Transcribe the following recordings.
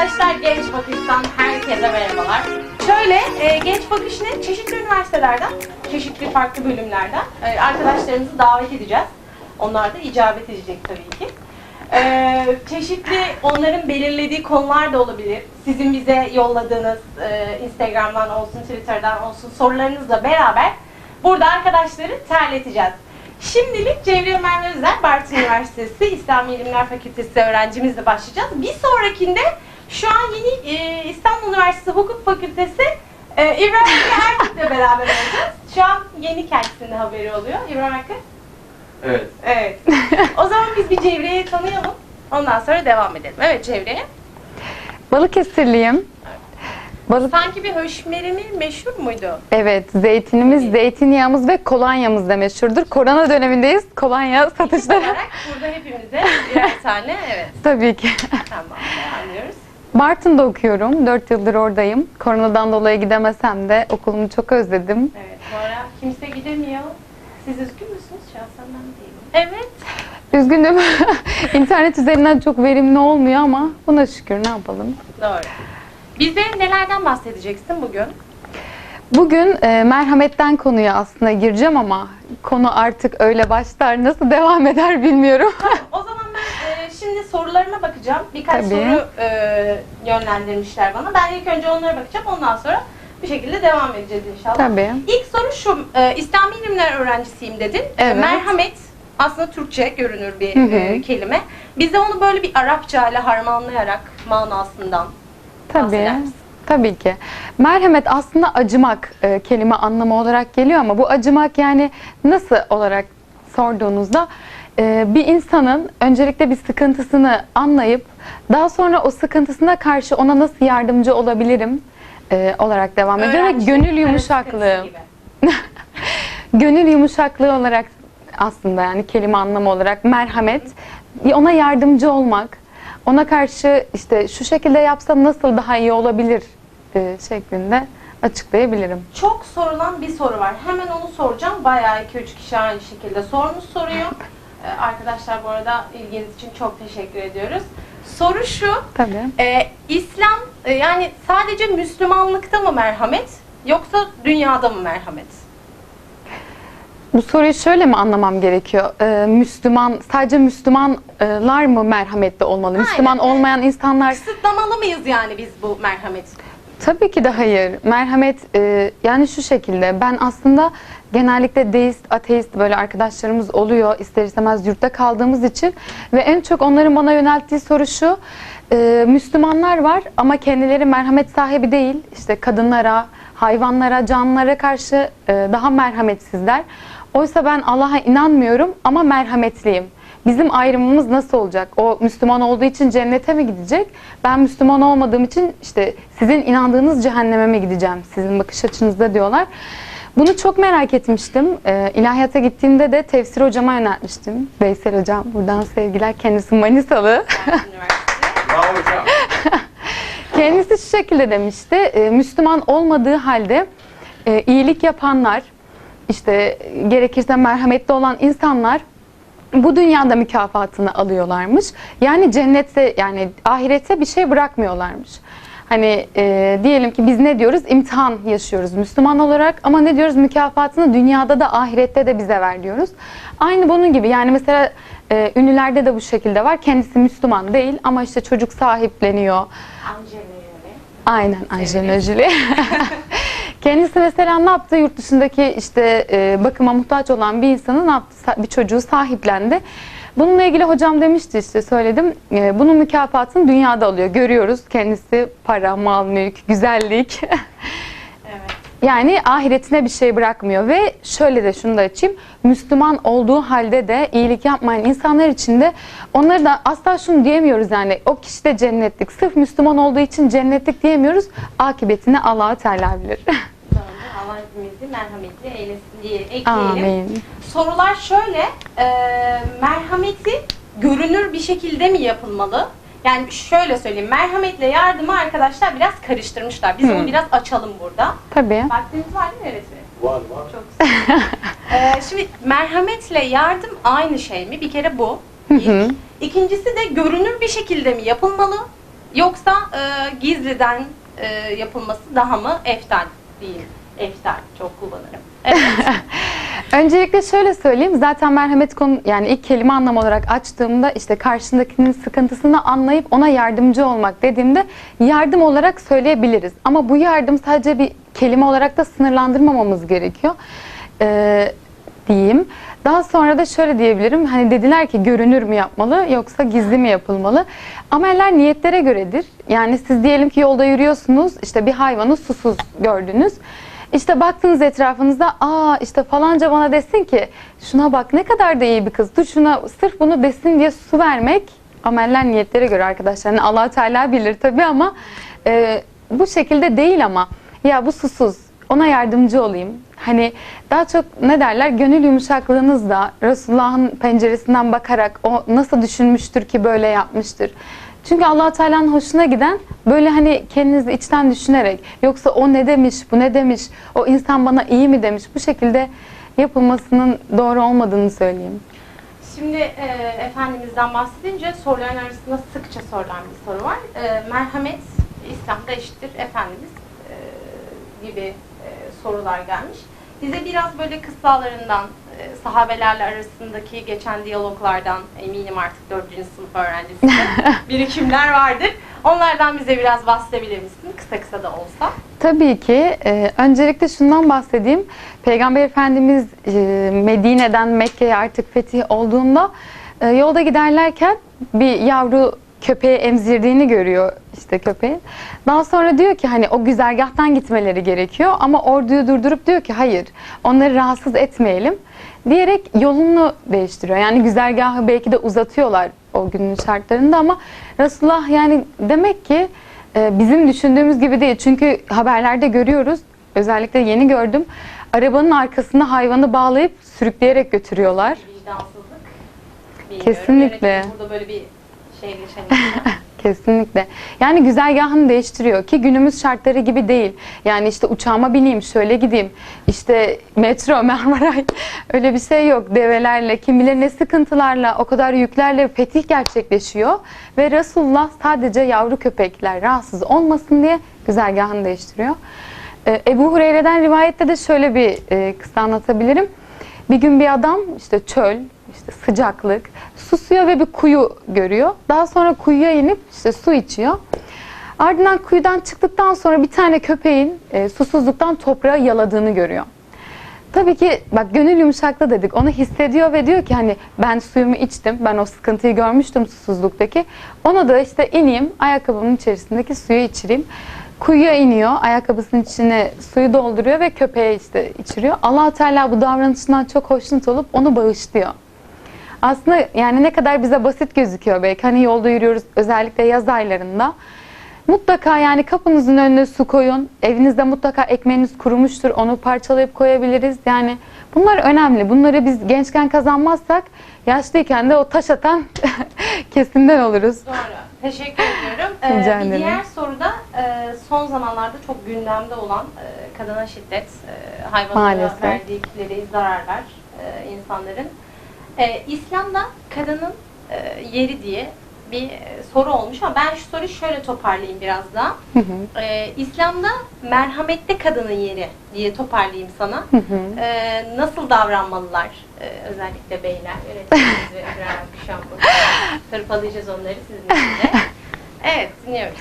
Arkadaşlar Genç Bakış'tan herkese merhabalar. Şöyle e, Genç Bakış ne? Çeşitli üniversitelerden, çeşitli farklı bölümlerden e, arkadaşlarımızı davet edeceğiz. Onlar da icabet edecek tabii ki. E, çeşitli onların belirlediği konular da olabilir. Sizin bize yolladığınız e, Instagram'dan olsun, Twitter'dan olsun sorularınızla beraber burada arkadaşları terleteceğiz. Şimdilik Cevriye Merve Özer, Bartın Üniversitesi İslam İlimler Fakültesi öğrencimizle başlayacağız. Bir sonrakinde şu an yeni e, İstanbul Üniversitesi Hukuk Fakültesi e, İbrahim Erkek'le beraber olacağız. Şu an yeni kendisinde haberi oluyor. İbrahim Erkek. Evet. Evet. o zaman biz bir Cevriye'yi tanıyalım. Ondan sonra devam edelim. Evet Cevriye. Balıkesirliyim. Balık Sanki bir höşmerimi meşhur muydu? Evet, zeytinimiz, zeytinyağımız ve kolonyamız da meşhurdur. Korona dönemindeyiz. Kolonya Ekip satışları. olarak burada hepimize birer tane. Evet. Tabii ki. Tamam. Anlıyoruz. Bartın'da okuyorum. 4 yıldır oradayım. Koronadan dolayı gidemesem de okulumu çok özledim. Evet. Bu ara kimse gidemiyor. Siz üzgün müsünüz? Şahsen ben değilim. Evet. Üzgünüm. İnternet üzerinden çok verimli olmuyor ama buna şükür ne yapalım. Doğru. Bize nelerden bahsedeceksin bugün? Bugün e, merhametten konuya aslında gireceğim ama konu artık öyle başlar. Nasıl devam eder bilmiyorum. Tamam, o zaman ben şimdi sorularıma bakacağım. Birkaç Tabii. soru e, yönlendirmişler bana. Ben ilk önce onlara bakacağım. Ondan sonra bir şekilde devam edeceğiz inşallah. Tabii. İlk soru şu. E, İslami ilimler öğrencisiyim dedin. E, Evet. Merhamet aslında Türkçe görünür bir Hı hı. e, kelime. Bize onu böyle bir Arapça ile harmanlayarak manasından Tabii. Tabii ki. Merhamet aslında acımak e, kelime anlamı olarak geliyor ama bu acımak yani nasıl olarak sorduğunuzda bir insanın öncelikle bir sıkıntısını anlayıp daha sonra o sıkıntısına karşı ona nasıl yardımcı olabilirim e, olarak devam ediyor ve gönül yumuşaklığı. Gönül yumuşaklığı olarak aslında yani kelime anlamı olarak merhamet, ona yardımcı olmak, ona karşı işte şu şekilde yapsam nasıl daha iyi olabilir e, şeklinde açıklayabilirim. Çok sorulan bir soru var. Hemen onu soracağım. Bayağı 2-3 kişi aynı şekilde sormuş soruyor. Ee, arkadaşlar bu arada ilginiz için çok teşekkür ediyoruz. Soru şu. Tabii. e, İslam e, yani sadece Müslümanlıkta mı merhamet yoksa dünyada mı merhamet? Bu soruyu şöyle mi anlamam gerekiyor? Ee, Müslüman, sadece Müslümanlar mı merhametli olmalı? Aynen. Müslüman olmayan insanlar Kısıtlamalı mıyız yani biz bu merhameti? Tabii ki de hayır. Merhamet e, yani şu şekilde ben aslında genellikle deist, ateist böyle arkadaşlarımız oluyor ister istemez yurtta kaldığımız için ve en çok onların bana yönelttiği soru şu e, Müslümanlar var ama kendileri merhamet sahibi değil işte kadınlara, hayvanlara, canlılara karşı e, daha merhametsizler. Oysa ben Allah'a inanmıyorum ama merhametliyim. Bizim ayrımımız nasıl olacak? O Müslüman olduğu için cennete mi gidecek? Ben Müslüman olmadığım için işte sizin inandığınız cehenneme mi gideceğim? Sizin bakış açınızda diyorlar. Bunu çok merak etmiştim. Ee, ilahiyata gittiğimde de tefsir hocama yöneltmiştim. Veysel hocam buradan sevgiler. Kendisi Manisalı. Üniversitede. Bravo hocam. Kendisi şu şekilde demişti. e, Müslüman olmadığı halde e, iyilik yapanlar, işte gerekirse merhametli olan insanlar bu dünyada mükafatını alıyorlarmış. Yani cennette yani ahirete bir şey bırakmıyorlarmış. Hani e, diyelim ki biz ne diyoruz? İmtihan yaşıyoruz Müslüman olarak ama ne diyoruz? Mükafatını dünyada da ahirette de bize ver diyoruz. Aynı bunun gibi yani mesela e, ünlülerde de bu şekilde var. Kendisi Müslüman değil ama işte çocuk sahipleniyor. Aynen Angelina Jolie. Kendisi mesela ne yaptı? Yurt dışındaki işte e, bakıma muhtaç olan bir insanın ne yaptı? Bir çocuğu sahiplendi. Bununla ilgili hocam demişti işte söyledim. e, bunun mükafatını dünyada alıyor. Görüyoruz kendisi para, mal, mülk, güzellik. Evet. Yani ahiretine bir şey bırakmıyor ve şöyle de şunu da açayım. Müslüman olduğu halde de iyilik yapmayan insanlar için de onları da asla şunu diyemiyoruz yani o kişi de cennetlik. Sırf Müslüman olduğu için cennetlik diyemiyoruz. Akıbetini Allah Teala bilir. Tamam. Allah hepimizi merhametli eylesin diye ekleyelim. Amin. Sorular şöyle, e, merhameti görünür bir şekilde mi yapılmalı? Yani şöyle söyleyeyim, merhametle yardımı arkadaşlar biraz karıştırmışlar. Biz Hı. onu biraz açalım burada. Tabii. Vaktiniz var değil mi öğretmenim? Var var. Çok güzel. Ee, şimdi merhametle yardım aynı şey mi? Bir kere bu. Hı. İkincisi de görünür bir şekilde mi yapılmalı? Yoksa e, gizliden e, yapılması daha mı eftal değil? Eftal çok kullanırım. Öncelikle şöyle söyleyeyim. Zaten merhamet konu yani ilk kelime anlam olarak açtığımda işte karşındakinin sıkıntısını anlayıp ona yardımcı olmak dediğimde yardım olarak söyleyebiliriz. Ama bu yardım sadece bir kelime olarak da sınırlandırmamamız gerekiyor. Ee, diyeyim. Daha sonra da şöyle diyebilirim. Hani dediler ki görünür mü yapmalı yoksa gizli mi yapılmalı? Ameller niyetlere göredir. Yani siz diyelim ki yolda yürüyorsunuz. işte bir hayvanı susuz gördünüz. İşte baktınız etrafınızda aa işte falanca bana desin ki şuna bak ne kadar da iyi bir kız. Dur şuna sırf bunu desin diye su vermek ameller niyetlere göre arkadaşlar. Yani allah Teala bilir tabii ama e, bu şekilde değil ama ya bu susuz ona yardımcı olayım. Hani daha çok ne derler gönül yumuşaklığınızla Resulullah'ın penceresinden bakarak o nasıl düşünmüştür ki böyle yapmıştır. Çünkü allah Teala'nın hoşuna giden böyle hani kendinizi içten düşünerek yoksa o ne demiş, bu ne demiş, o insan bana iyi mi demiş bu şekilde yapılmasının doğru olmadığını söyleyeyim. Şimdi e, Efendimiz'den bahsedince soruların arasında sıkça sorulan bir soru var. E, merhamet İslam'da eşittir Efendimiz e, gibi e, sorular gelmiş. Bize biraz böyle kıssalarından, e, sahabelerle arasındaki geçen diyaloglardan eminim artık 4. sınıf öğrencisi birikimler vardır. Onlardan bize biraz bahsedebilir misin? Kısa kısa da olsa. Tabii ki. Ee, öncelikle şundan bahsedeyim. Peygamber Efendimiz e, Medine'den Mekke'ye artık fetih olduğunda e, yolda giderlerken bir yavru köpeği emzirdiğini görüyor işte köpeğin. Daha sonra diyor ki hani o güzergahtan gitmeleri gerekiyor ama orduyu durdurup diyor ki hayır onları rahatsız etmeyelim diyerek yolunu değiştiriyor. Yani güzergahı belki de uzatıyorlar o günün şartlarında ama Resulullah yani demek ki e, bizim düşündüğümüz gibi değil. Çünkü haberlerde görüyoruz. Özellikle yeni gördüm. Arabanın arkasına hayvanı bağlayıp sürükleyerek götürüyorlar. Bilmiyorum. Kesinlikle. Yönetim Burada böyle bir şey yaşanıyor. Kesinlikle. Yani güzergahını değiştiriyor ki günümüz şartları gibi değil. Yani işte uçağıma bineyim, şöyle gideyim. İşte metro, Marmaray öyle bir şey yok. Develerle, kim bilir ne sıkıntılarla, o kadar yüklerle fetih gerçekleşiyor. Ve Resulullah sadece yavru köpekler rahatsız olmasın diye güzergahını değiştiriyor. Ee, Ebu Hureyre'den rivayette de şöyle bir e, kısa anlatabilirim. Bir gün bir adam işte çöl, işte sıcaklık, susuyor ve bir kuyu görüyor. Daha sonra kuyuya inip işte su içiyor. Ardından kuyudan çıktıktan sonra bir tane köpeğin e, susuzluktan toprağı yaladığını görüyor. Tabii ki bak gönül yumuşaklı dedik. Onu hissediyor ve diyor ki hani ben suyumu içtim. Ben o sıkıntıyı görmüştüm susuzluktaki. Ona da işte ineyim ayakkabımın içerisindeki suyu içireyim. Kuyuya iniyor. Ayakkabısının içine suyu dolduruyor ve köpeğe işte içiriyor. allah Teala bu davranışından çok hoşnut olup onu bağışlıyor. Aslında yani ne kadar bize basit gözüküyor belki. Hani yolda yürüyoruz özellikle yaz aylarında. Mutlaka yani kapınızın önüne su koyun. Evinizde mutlaka ekmeğiniz kurumuştur. Onu parçalayıp koyabiliriz. Yani bunlar önemli. Bunları biz gençken kazanmazsak yaşlıyken de o taş atan kesimden oluruz. Doğru. Teşekkür ediyorum. Rica Ee, bir ederim. diğer soruda e, son zamanlarda çok gündemde olan e, kadına şiddet, e, hayvanlara Maalesef. verdikleri zararlar e, insanların. E, İslam'da kadının e, yeri diye bir e, soru olmuş ama ben şu soruyu şöyle toparlayayım biraz daha. Hı hı. E, İslam'da merhametli kadının yeri diye toparlayayım sana. Hı hı. E, nasıl davranmalılar? E, özellikle beyler, yönetmenimiz ve İbrahim şu an burada. Hırpalayacağız onları sizinle. Evet, dinliyoruz.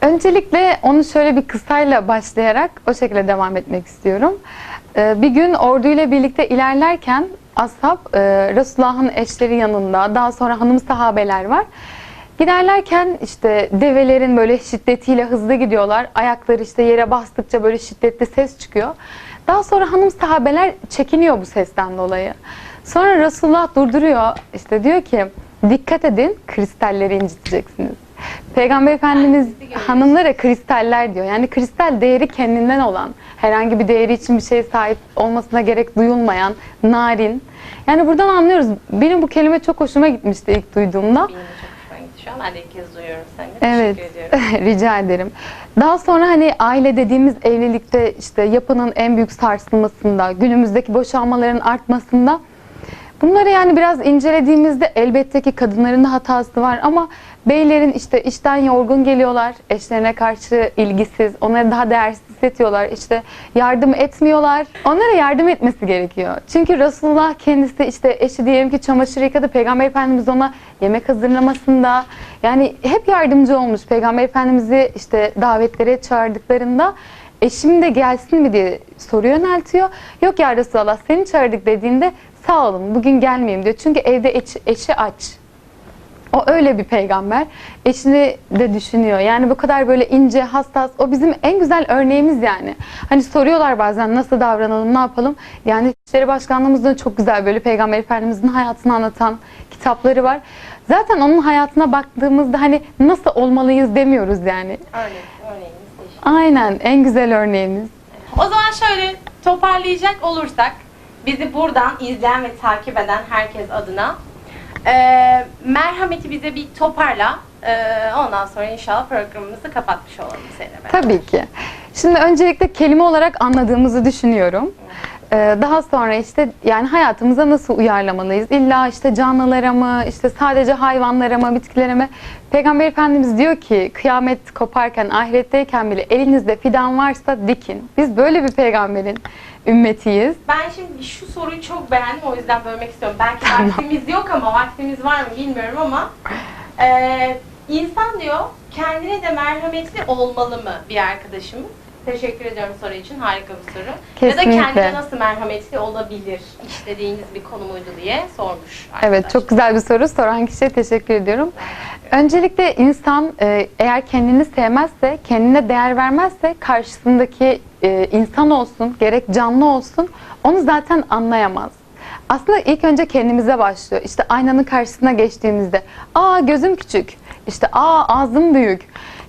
Öncelikle onu şöyle bir kısayla başlayarak o şekilde devam etmek istiyorum. Ee, Bir gün orduyla birlikte ilerlerken ashab e, Resulullah'ın eşleri yanında daha sonra hanım sahabeler var. Giderlerken işte develerin böyle şiddetiyle hızlı gidiyorlar. Ayakları işte yere bastıkça böyle şiddetli ses çıkıyor. Daha sonra hanım sahabeler çekiniyor bu sesten dolayı. Sonra Resulullah durduruyor. İşte diyor ki dikkat edin kristalleri inciteceksiniz. Peygamber Efendimiz hanımlara kristaller diyor. Yani kristal değeri kendinden olan, herhangi bir değeri için bir şeye sahip olmasına gerek duyulmayan, narin. Yani buradan anlıyoruz. Benim bu kelime çok hoşuma gitmişti ilk duyduğumda. Benim şu an. Ben de ilk kez duyuyorum seni. Evet. Rica ederim. Daha sonra hani aile dediğimiz evlilikte işte yapının en büyük sarsılmasında, günümüzdeki boşanmaların artmasında Bunları yani biraz incelediğimizde elbette ki kadınların da hatası var ama beylerin işte işten yorgun geliyorlar, eşlerine karşı ilgisiz, onları daha değersiz hissediyorlar, işte yardım etmiyorlar. Onlara yardım etmesi gerekiyor. Çünkü Resulullah kendisi işte eşi diyelim ki çamaşır yıkadı, Peygamber Efendimiz ona yemek hazırlamasında yani hep yardımcı olmuş. Peygamber Efendimiz'i işte davetlere çağırdıklarında eşim de gelsin mi diye soru yöneltiyor. Yok ya Resulallah seni çağırdık dediğinde sağ olun bugün gelmeyeyim diyor. Çünkü evde eş- eşi aç. O öyle bir peygamber. Eşini de düşünüyor. Yani bu kadar böyle ince, hassas. O bizim en güzel örneğimiz yani. Hani soruyorlar bazen nasıl davranalım, ne yapalım. Yani İçişleri Başkanlığımızda da çok güzel böyle Peygamber Efendimizin hayatını anlatan kitapları var. Zaten onun hayatına baktığımızda hani nasıl olmalıyız demiyoruz yani. Örneğimiz teşekkür Aynen en güzel örneğimiz. O zaman şöyle toparlayacak olursak bizi buradan izleyen ve takip eden herkes adına eee, merhameti bize bir toparla. Eee, ondan sonra inşallah programımızı kapatmış olalım seninle beraber. Tabii ki. Şimdi öncelikle kelime olarak anladığımızı düşünüyorum. Ee, Daha sonra işte yani hayatımıza nasıl uyarlamalıyız? İlla işte canlılara mı, işte sadece hayvanlara mı, bitkilere mi? Peygamber Efendimiz diyor ki kıyamet koparken, ahiretteyken bile elinizde fidan varsa dikin. Biz böyle bir peygamberin ümmetiyiz. Ben şimdi şu soruyu çok beğendim o yüzden bölmek istiyorum. Belki vaktimiz yok ama vaktimiz var mı bilmiyorum ama eee, insan diyor kendine de merhametli olmalı mı bir arkadaşımız? Teşekkür ediyorum soru için. Harika bir soru. Ya da Kesinlikle. kendine nasıl merhametli olabilir? İşlediğiniz bir konu muydu diye sormuş arkadaş. Evet çok güzel bir soru. Soran kişiye teşekkür ediyorum. Öncelikle insan e, eğer kendini sevmezse, kendine değer vermezse karşısındaki e, insan olsun, gerek canlı olsun onu zaten anlayamaz. Aslında ilk önce kendimize başlıyor. İşte aynanın karşısına geçtiğimizde, aa gözüm küçük, işte aa ağzım büyük,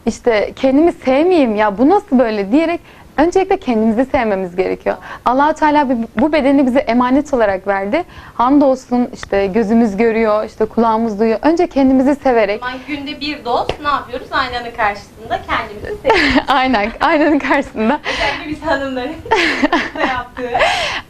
işte kendimi sevmeyeyim ya bu nasıl böyle diyerek öncelikle kendimizi sevmemiz gerekiyor. allah Teala bu- bedeni bize emanet olarak verdi. Hamdolsun işte gözümüz görüyor, işte kulağımız duyuyor. Önce kendimizi severek O zaman günde bir doz ne yapıyoruz? Aynanın karşısında kendimizi seviyoruz. aynen aynanın karşısında Özellikle biz hanımların yaptığı.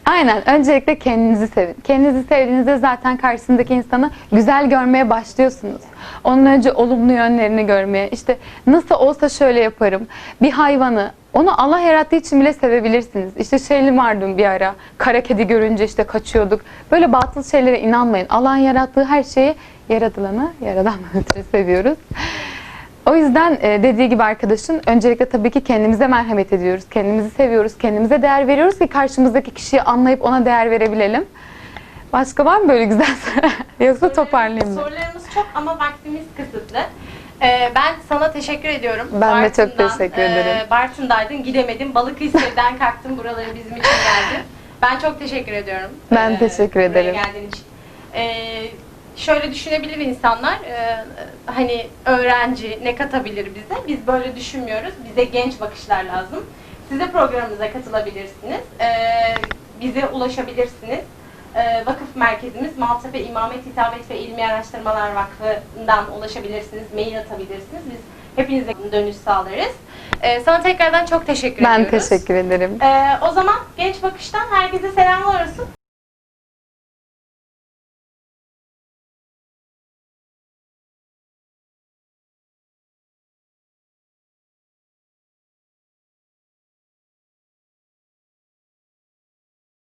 Aynen. Öncelikle kendinizi sevin. Kendinizi sevdiğinizde zaten karşısındaki insanı güzel görmeye başlıyorsunuz. Onun önce olumlu yönlerini görmeye, işte nasıl olsa şöyle yaparım. Bir hayvanı, onu Allah yarattığı için bile sevebilirsiniz. İşte şeyli vardım bir ara. Kara kedi görünce işte kaçıyorduk. Böyle batıl şeylere inanmayın. Allah'ın yarattığı her şeyi yaratılanı, yaradan ötürü seviyoruz. O yüzden e, dediği gibi arkadaşın öncelikle tabii ki kendimize merhamet ediyoruz. Kendimizi seviyoruz, kendimize değer veriyoruz ki karşımızdaki kişiyi anlayıp ona değer verebilelim. Başka var mı böyle güzel soru? Yoksa toparlayayım mı? Sorularımız çok ama vaktimiz kısıtlı. Ee, ben sana teşekkür ediyorum. Ben de çok teşekkür ederim. E, Bartın'daydın, gidemedin. Balıkesir'den kalktın, buraları bizim için geldin. Ben çok teşekkür ediyorum. Ben Ee, teşekkür ederim. geldiğin için. Ee, şöyle düşünebilir insanlar, e, hani öğrenci ne katabilir bize? Biz böyle düşünmüyoruz. Bize genç bakışlar lazım. Siz de programımıza katılabilirsiniz. Ee, bize ulaşabilirsiniz. Ee, vakıf merkezimiz Maltepe İmamet Hitabet ve İlmi Araştırmalar Vakfı'ndan ulaşabilirsiniz, mail atabilirsiniz. Biz hepinize dönüş sağlarız. Ee, sana tekrardan çok teşekkür Ben ediyoruz. teşekkür ederim. Ee, o zaman genç bakıştan herkese selamlar olsun.